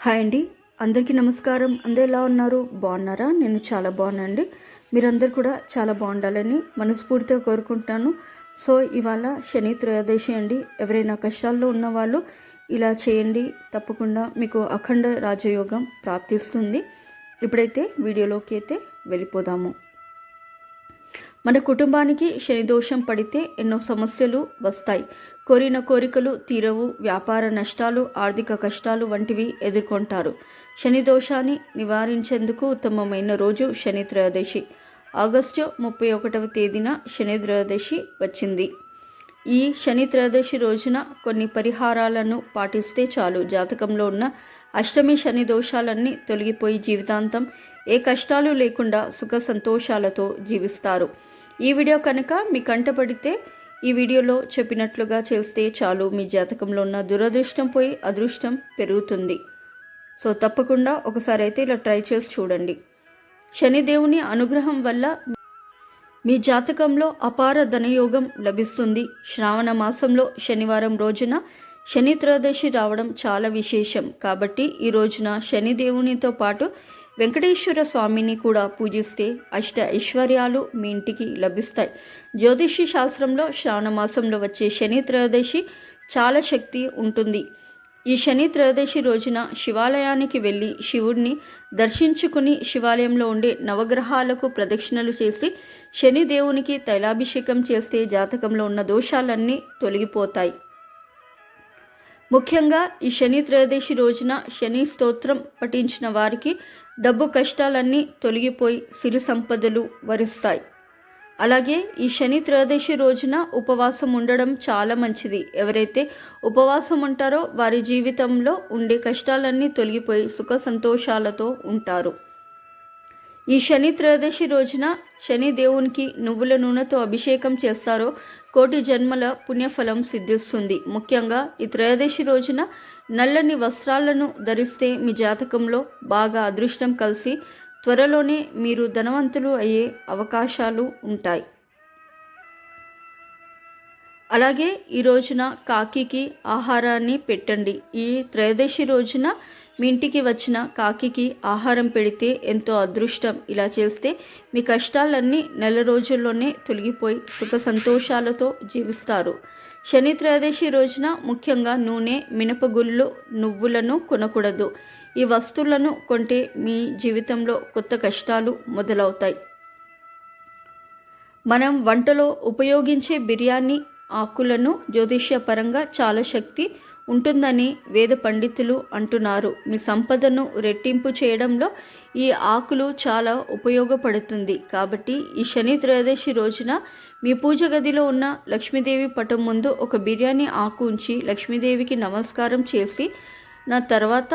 Hi అండి. అందరికీ నమస్కారం. అందరు ఎలా ఉన్నారు? బాగున్నారా? నేను చాలా బాగున్నానండి. మీరందరూ కూడా చాలా బాగుండాలని మనస్ఫూర్తిగా కోరుకుంటున్నాను. సో ఇవాళ శని త్రయోదశి అండి. ఎవరైనా కష్టాల్లో ఉన్న వాళ్ళు ఇలా చేయండి. తప్పకుండా మీకు అఖండ రాజయోగం ప్రాప్తిస్తుంది. ఇప్పుడైతే వీడియోలోకి అయితే వెళ్ళిపోదాము. మన కుటుంబానికి శని దోషం పడితే ఎన్నో సమస్యలు వస్తాయి. కోరిన కోరికలు తీరవు వ్యాపార నష్టాలు ఆర్థిక కష్టాలు వంటివి ఎదుర్కొంటారు. శని దోషాన్ని నివారించేందుకు ఉత్తమమైన రోజు శని త్రయోదశి. ఆగస్టు ముప్పై ఒకటవ తేదీన శని త్రయోదశి వచ్చింది. ఈ శని త్రయోదశి రోజున కొన్ని పరిహారాలను పాటిస్తే చాలు. జాతకంలో ఉన్న అష్టమి శని దోషాలన్నీ తొలగిపోయి జీవితాంతం ఏ కష్టాలు లేకుండా సుఖ సంతోషాలతో జీవిస్తారు. ఈ వీడియో కనుక మీ కంటపడితే ఈ వీడియోలో చెప్పినట్లుగా చేస్తే చాలు. మీ జాతకంలో ఉన్న దురదృష్టం పోయి అదృష్టం పెరుగుతుంది. సో తప్పకుండా ఒకసారి అయితే ఇలా ట్రై చేసి చూడండి. శనిదేవుని అనుగ్రహం వల్ల మీ జాతకంలో అపార ధనయోగం లభిస్తుంది. శ్రావణ మాసంలో శనివారం రోజున శని త్రయోదశి రావడం చాలా విశేషం. కాబట్టి ఈ రోజున శనిదేవునితో పాటు వెంకటేశ్వర స్వామిని కూడా పూజిస్తే అష్ట ఐశ్వర్యాలు మీ ఇంటికి లభిస్తాయి. జ్యోతిషి శాస్త్రంలో శ్రావణమాసంలో వచ్చే శని త్రయోదశి చాలా శక్తి ఉంటుంది. ఈ శని త్రయోదశి రోజున శివాలయానికి వెళ్ళి శివుడిని దర్శించుకుని శివాలయంలో ఉండే నవగ్రహాలకు ప్రదక్షిణలు చేసి శని దేవునికి తైలాభిషేకం చేస్తే జాతకంలో ఉన్న దోషాలన్నీ తొలగిపోతాయి. ముఖ్యంగా ఈ శని త్రయోదశి రోజున శని స్తోత్రం పఠించిన వారికి డబ్బు కష్టాలన్నీ తొలగిపోయి సిరి సంపదలు వరిస్తాయి. అలాగే ఈ శని త్రయోదశి రోజున ఉపవాసం ఉండడం చాలా మంచిది. ఎవరైతే ఉపవాసం ఉంటారో వారి జీవితంలో ఉండే కష్టాలన్నీ తొలగిపోయి సుఖ సంతోషాలతో ఉంటారు. ఈ శని త్రయోదశి రోజున శని దేవునికి నువ్వుల నూనెతో అభిషేకం చేస్తారో కోటి జన్మల పుణ్యఫలం సిద్ధిస్తుంది. ముఖ్యంగా ఈ త్రయోదశి రోజున నల్లని వస్త్రాలను ధరిస్తే మీ జాతకంలో బాగా అదృష్టం కలిసి త్వరలోనే మీరు ధనవంతులు అయ్యే అవకాశాలు ఉంటాయి. అలాగే ఈ రోజున కాకికి ఆహారాన్ని పెట్టండి. ఈ త్రయోదశి రోజున మీ ఇంటికి వచ్చిన కాకికి ఆహారం పెడితే ఎంతో అదృష్టం. ఇలా చేస్తే మీ కష్టాలన్నీ నెల రోజుల్లోనే తొలగిపోయి సుఖ సంతోషాలతో జీవిస్తారు. శని త్రయోదశి రోజున ముఖ్యంగా నూనె మినపగుళ్ళు నువ్వులను కొనకూడదు. ఈ వస్తువులను కొంటే మీ జీవితంలో కొత్త కష్టాలు మొదలవుతాయి. మనం వంటలో ఉపయోగించే బిర్యానీ ఆకులను జ్యోతిష్యపరంగా చాలా శక్తి ఉంటుందని వేద పండితులు అంటున్నారు. మీ సంపదను రెట్టింపు చేయడంలో ఈ ఆకులు చాలా ఉపయోగపడుతుంది. కాబట్టి ఈ శని త్రయోదశి రోజున మీ పూజ గదిలో ఉన్న లక్ష్మీదేవి పటం ముందు ఒక బిర్యానీ ఆకు ఉంచి లక్ష్మీదేవికి నమస్కారం చేసి నా తర్వాత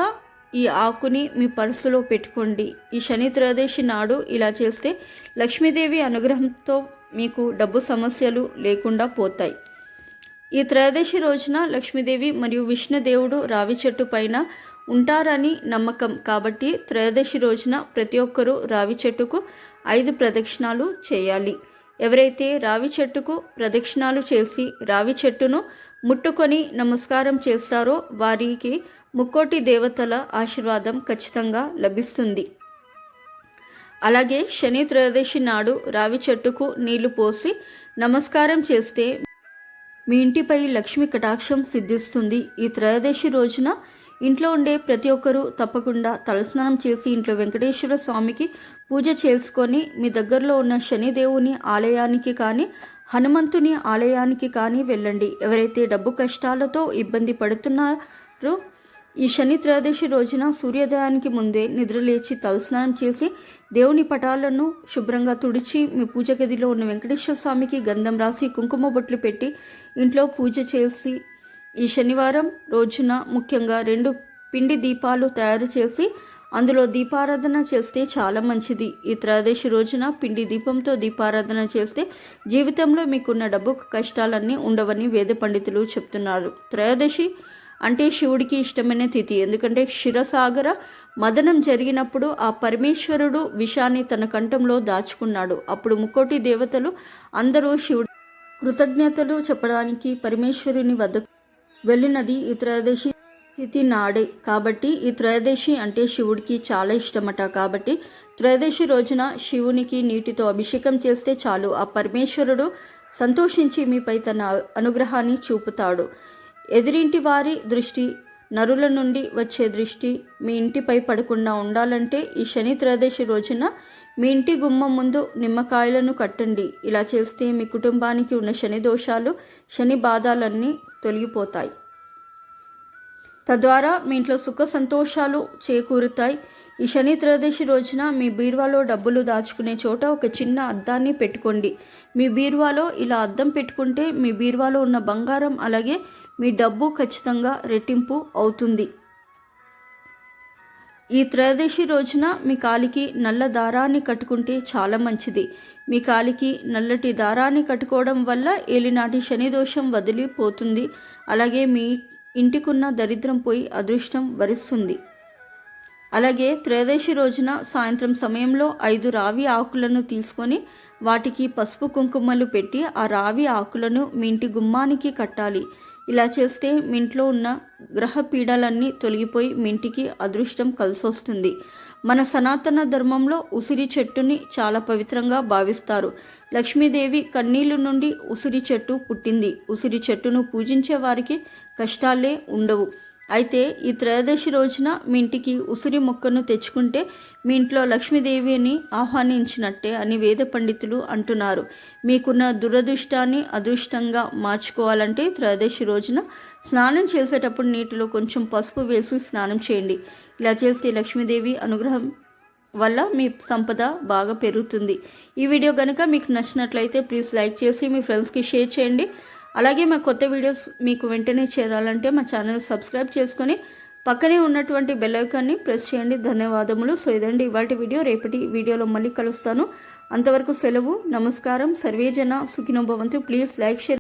ఈ ఆకుని మీ పర్సులో పెట్టుకోండి. ఈ శని త్రయోదశి నాడు ఇలా చేస్తే లక్ష్మీదేవి అనుగ్రహంతో మీకు డబ్బు సమస్యలు లేకుండా పోతాయి. ఈ త్రయోదశి రోజున లక్ష్మీదేవి మరియు విష్ణుదేవుడు రావి చెట్టు పైన ఉంటారని నమ్మకం కాబట్టి త్రయోదశి రోజున ప్రతి ఒక్కరూ రావి చెట్టుకు ఐదు ప్రదక్షిణాలు చేయాలి. ఎవరైతే రావి చెట్టుకు ప్రదక్షిణాలు చేసి రావి చెట్టును ముట్టుకొని నమస్కారం చేస్తారో వారికి ముక్కోటి దేవతల ఆశీర్వాదం ఖచ్చితంగా లభిస్తుంది. అలాగే శని త్రయోదశి నాడు రావి చెట్టుకు నీళ్ళు పోసి నమస్కారం చేస్తే మీ ఇంటిపై లక్ష్మి కటాక్షం సిద్ధిస్తుంది. ఈ త్రయోదశి రోజున ఇంట్లో ఉండే ప్రతి ఒక్కరూ తప్పకుండా తలస్నానం చేసి ఇంట్లో వెంకటేశ్వర స్వామికి పూజ చేసుకొని మీ దగ్గరలో ఉన్న శనిదేవుని ఆలయానికి కానీ హనుమంతుని ఆలయానికి కానీ వెళ్ళండి. ఎవరైతే డబ్బు కష్టాలతో ఇబ్బంది పడుతున్నారో ఈ శని త్రయోదశి రోజున సూర్యోదయానికి ముందే నిద్రలేచి తలస్నానం చేసి దేవుని పటాలను శుభ్రంగా తుడిచి మీ పూజ గదిలో ఉన్న వెంకటేశ్వర స్వామికి గంధం రాసి కుంకుమ బొట్లు పెట్టి ఇంట్లో పూజ చేసి ఈ శనివారం రోజున ముఖ్యంగా రెండు పిండి దీపాలు తయారు చేసి అందులో దీపారాధన చేస్తే చాలా మంచిది. ఈ త్రయోదశి రోజున పిండి దీపంతో దీపారాధన చేస్తే జీవితంలో మీకున్న డబ్బు కష్టాలన్నీ ఉండవని వేద పండితులు చెప్తున్నారు. త్రయోదశి అంటే శివుడికి ఇష్టమైన తిథి. ఎందుకంటే క్షీరసాగర మదనం జరిగినప్పుడు ఆ పరమేశ్వరుడు విషాన్ని తన కంఠంలో దాచుకున్నాడు. అప్పుడు ముక్కోటి దేవతలు అందరూ శివుడు కృతజ్ఞతలు చెప్పడానికి పరమేశ్వరుని వద్ద వెళ్ళినది ఈ త్రయోదశి తిథి నాడే. కాబట్టి ఈ త్రయోదశి అంటే శివుడికి చాలా ఇష్టమట. కాబట్టి త్రయోదశి రోజున శివునికి నీటితో అభిషేకం చేస్తే చాలు. ఆ పరమేశ్వరుడు సంతోషించి మీపై తన అనుగ్రహాన్ని చూపుతాడు. ఎదిరింటి వారి దృష్టి నరుల నుండి వచ్చే దృష్టి మీ ఇంటిపై పడకుండా ఉండాలంటే ఈ శని త్రయోదశి రోజున మీ ఇంటి గుమ్మం ముందు నిమ్మకాయలను కట్టండి. ఇలా చేస్తే మీ కుటుంబానికి ఉన్న శని దోషాలు శని బాధాలన్నీ తొలగిపోతాయి. తద్వారా మీ ఇంట్లో సుఖ సంతోషాలు చేకూరుతాయి. ఈ శని త్రయోదశి రోజున మీ బీరువాలో డబ్బులు దాచుకునే చోట ఒక చిన్న అద్దాన్ని పెట్టుకోండి. మీ బీరువాలో ఇలా అద్దం పెట్టుకుంటే మీ బీరువాలో ఉన్న బంగారం అలాగే మీ డబ్బు ఖచ్చితంగా రెట్టింపు అవుతుంది. ఈ త్రయోదశి రోజున మీ కాలికి నల్ల దారాన్ని కట్టుకుంటే చాలా మంచిది. మీ కాలికి నల్లటి దారాన్ని కట్టుకోవడం వల్ల ఏలినాటి శని దోషం వదిలిపోతుంది అలాగే మీ ఇంటికున్న దరిద్రం పోయి అదృష్టం వరిస్తుంది. అలాగే త్రయోదశి రోజున సాయంత్రం సమయంలో ఐదు రావి ఆకులను తీసుకొని వాటికి పసుపు కుంకుమలు పెట్టి ఆ రావి ఆకులను మీ ఇంటి గుమ్మానికి కట్టాలి. ఇలా చేస్తే మీ ఇంట్లో ఉన్న గ్రహ పీడలన్నీ తొలగిపోయి మీ ఇంటికి అదృష్టం కలిసొస్తుంది. మన సనాతన ధర్మంలో ఉసిరి చెట్టుని చాలా పవిత్రంగా భావిస్తారు. లక్ష్మీదేవి కన్నీళ్ళ నుండి ఉసిరి చెట్టు పుట్టింది. ఉసిరి చెట్టును పూజించే వారికి కష్టాలే ఉండవు. అయితే ఈ త్రయోదశి రోజున మీ ఇంటికి ఉసిరి మొక్కను తెచ్చుకుంటే మీ ఇంట్లో లక్ష్మీదేవిని ఆహ్వానించినట్టే అని వేద పండితులు అంటున్నారు. మీకున్న దురదృష్టాన్ని అదృష్టంగా మార్చుకోవాలంటే త్రయోదశి రోజున స్నానం చేసేటప్పుడు నీటిలో కొంచెం పసుపు వేసి స్నానం చేయండి. ఇలా చేస్తే లక్ష్మీదేవి అనుగ్రహం వల్ల మీ సంపద బాగా పెరుగుతుంది. ఈ వీడియో కనుక మీకు నచ్చినట్లయితే ప్లీజ్ లైక్ చేసి మీ ఫ్రెండ్స్కి షేర్ చేయండి. అలాగే మా కొత్త వీడియోస్ మీకు వెంటనే చేరాలంటే మా ఛానల్ సబ్స్క్రైబ్ చేసుకొని పక్కనే ఉన్నటువంటి బెల్ ఐకాన్ని ప్రెస్ చేయండి. ధన్యవాదములు. సో ఇదండి ఇవాటి వీడియో. రేపటి వీడియోలో మళ్ళీ కలుస్తాను. అంతవరకు సెలవు నమస్కారం. సర్వేజన సుఖినోభవంతు ప్లీజ్ లైక్ షేర్